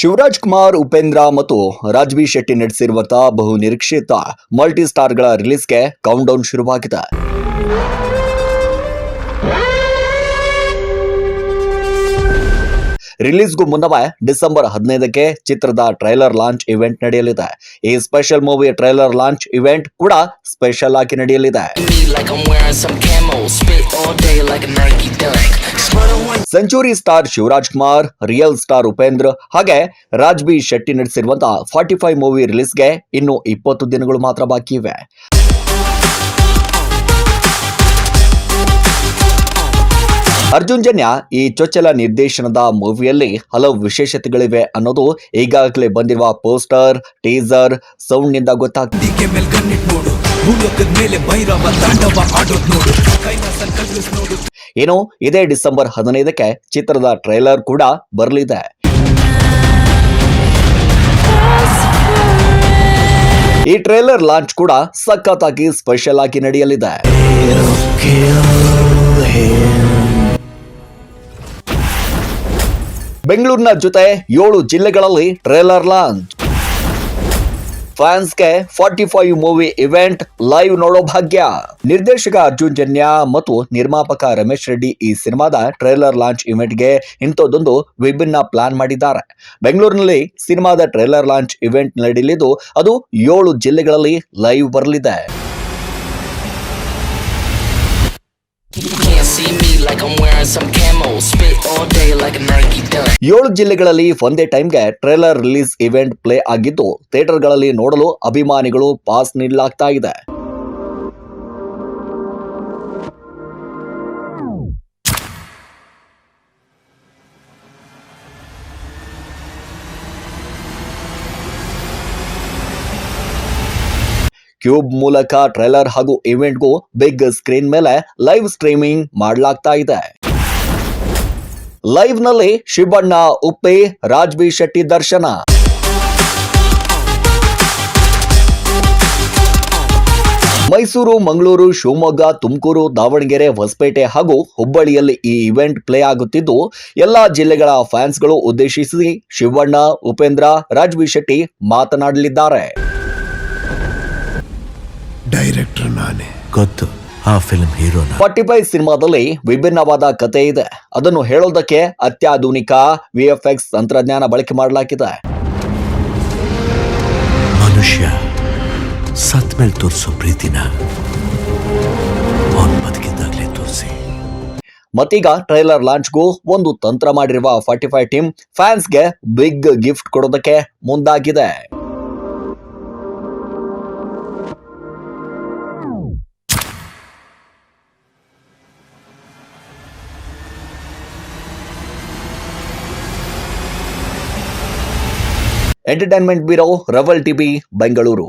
ಶಿವರಾಜ್ ಕುಮಾರ್, ಉಪೇಂದ್ರ ಮತ್ತು ರಾಜ್ವಿ ಶೆಟ್ಟಿ ನಡೆಸಿರುವಂತಹ ಬಹು ನಿರೀಕ್ಷಿತ ಮಲ್ಟಿ ಸ್ಟಾರ್ಗಳ ರಿಲೀಸ್ಗೆ ಕೌಂಟ್ ಡೌನ್ ಶುರುವಾಗಿದೆ. ರಿಲೀಸ್ಗೂ ಮುನ್ನವೇ ಡಿಸೆಂಬರ್ ಹದಿನೈದಕ್ಕೆ ಚಿತ್ರದ ಟ್ರೈಲರ್ ಲಾಂಚ್ ಇವೆಂಟ್ ನಡೆಯಲಿದೆ. ಈ special movie trailer launch event ಕೂಡ ಸ್ಪೆಷಲ್ ಆಗಿ ನಡೆಯಲಿದೆ. Century star Shivaraj Kumar, real star Upendra ಹಾಗೆ ರಾಜ್ಬಿ ಶೆಟ್ಟಿ ನಡೆಸಿರುವಂತಹ ಫಾರ್ಟಿ ಫೈವ್ ಮೂವಿ ರಿಲೀಸ್ಗೆ ಇನ್ನು ಇಪ್ಪತ್ತು ದಿನಗಳು ಮಾತ್ರ ಬಾಕಿ ಇವೆ. ಅರ್ಜುನ್ ಜನ್ಯ ಈ ಚೊಚ್ಚಲ ನಿರ್ದೇಶನದ ಮೂವಿಯಲ್ಲಿ ಹಲವು ವಿಶೇಷತೆಗಳಿವೆ ಅನ್ನೋದು ಈಗಾಗಲೇ ಬಂದಿರುವ ಪೋಸ್ಟರ್ ಟೀಸರ್ ಸೌಂಡ್ನಿಂದ ಗೊತ್ತಾಗ್ತದೆ ಏನು ಇದೇ ಡಿಸೆಂಬರ್ ಹದಿನೈದಕ್ಕೆ ಚಿತ್ರದ ಟ್ರೈಲರ್ ಕೂಡ ಬರಲಿದೆ. ಈ ಟ್ರೈಲರ್ ಲಾಂಚ್ ಕೂಡ ಸಖತ್ತಾಗಿ ಸ್ಪೆಷಲ್ ಆಗಿ ನಡೆಯಲಿದೆ. ಬೆಂಗಳೂರಿನ ಜೊತೆ ಏಳು ಜಿಲ್ಲೆಗಳಲ್ಲಿ trailer launch. ಫ್ಯಾನ್ಸ್ಗೆ forty five movie event live ನೋಡೋ ಭಾಗ್ಯ. ನಿರ್ದೇಶಕ ಅರ್ಜುನ್ ಜನ್ಯ ಮತ್ತು ನಿರ್ಮಾಪಕ ರಮೇಶ್ ರೆಡ್ಡಿ ಈ ಸಿನಿಮಾದ ಟ್ರೇಲರ್ ಲಾಂಚ್ ಇವೆಂಟ್ಗೆ ಇಂಥದ್ದೊಂದು ವಿಭಿನ್ನ ಪ್ಲಾನ್ ಮಾಡಿದ್ದಾರೆ. ಬೆಂಗಳೂರಿನಲ್ಲಿ ಸಿನಿಮಾದ ಟ್ರೇಲರ್ ಲಾಂಚ್ ಇವೆಂಟ್ ನಡೆಯಲಿದ್ದು, ಅದು ಏಳು ಜಿಲ್ಲೆಗಳಲ್ಲಿ ಲೈವ್ ಬರಲಿದೆ. ಏಳು ಜಿಲ್ಲೆಗಳಲ್ಲಿ ಒಂದೇ ಟೈಮ್ಗೆ ಟ್ರೇಲರ್ ರಿಲೀಸ್ ಇವೆಂಟ್ ಪ್ಲೇ ಆಗಿದ್ದು, ಥಿಯೇಟರ್ಗಳಲ್ಲಿ ನೋಡಲು ಅಭಿಮಾನಿಗಳು ಪಾಸ್ ನೀಡಲಾಗ್ತಾ ಇದೆ. ಕ್ಯೂಬ್ ಮೂಲಕ ಟ್ರೇಲರ್ ಹಾಗೂ ಇವೆಂಟ್ಗೂ ಬಿಗ್ ಸ್ಕ್ರೀನ್ ಮೇಲೆ ಲೈವ್ ಸ್ಟ್ರೀಮಿಂಗ್ ಮಾಡಲಾಗ್ತಾ ಇದೆ. ಲೈವ್ನಲ್ಲಿ ಶಿವಣ್ಣ ಉಪ್ಪಿ ರಾಜ್ವಿ ಶೆಟ್ಟಿ ದರ್ಶನ. ಮೈಸೂರು ಮಂಗಳೂರು ಶಿವಮೊಗ್ಗ ತುಮಕೂರು ದಾವಣಗೆರೆ ಹೊಸಪೇಟೆ ಹಾಗೂ ಹುಬ್ಬಳ್ಳಿಯಲ್ಲಿ ಈ ಇವೆಂಟ್ ಪ್ಲೇ ಆಗುತ್ತಿದ್ದು ಎಲ್ಲಾ ಜಿಲ್ಲೆಗಳ ಫ್ಯಾನ್ಸ್ಗಳು ಉದ್ದೇಶಿಸಿ ಶಿವಣ್ಣ ಉಪೇಂದ್ರ ರಾಜ್ವಿ ಶೆಟ್ಟಿ ಮಾತನಾಡಲಿದ್ದಾರೆ. ಡೈರೆಕ್ಟರ್ ನಾನೇ. ಗೊತ್ತು. ಆ ಫಿಲ್ಮ್ ಹೀರೋ ಫಾರ್ಟಿ ಫೈವ್ ಸಿನಿಮಾದಲ್ಲಿ ವಿಭಿನ್ನವಾದ ಕತೆ ಇದೆ. ಅದನ್ನು ಹೇಳೋದಕ್ಕೆ ಅತ್ಯಾಧುನಿಕ ವಿಎಫ್ಎಕ್ಸ್ ತಂತ್ರಜ್ಞಾನ ಬಳಕೆ ಮಾಡಲಾಗಿದೆ. ಮನುಷ್ಯ ಸತ್ ಮೇಲೆ ತೋರಿಸೋ ಪ್ರೀತಿನ ಅವನ್ ಬದುಕಿದ್ದಾಗಲೇ ತೋರಿಸಿ. ಮತ್ತೀಗ ಟ್ರೈಲರ್ ಲಾಂಚ್ಗೂ ಒಂದು ತಂತ್ರ ಮಾಡಿರುವ ಫಾರ್ಟಿ ಫೈವ್ ಟೀಮ್ ಫ್ಯಾನ್ಸ್ಗೆ ಬಿಗ್ ಗಿಫ್ಟ್ ಕೊಡೋದಕ್ಕೆ ಮುಂದಾಗಿದೆ. ಎಂಟರ್ಟೈನ್ಮೆಂಟ್ ಬ್ಯೂರೋ ರವಲ್ ಟಿವಿ ಬೆಂಗಳೂರು.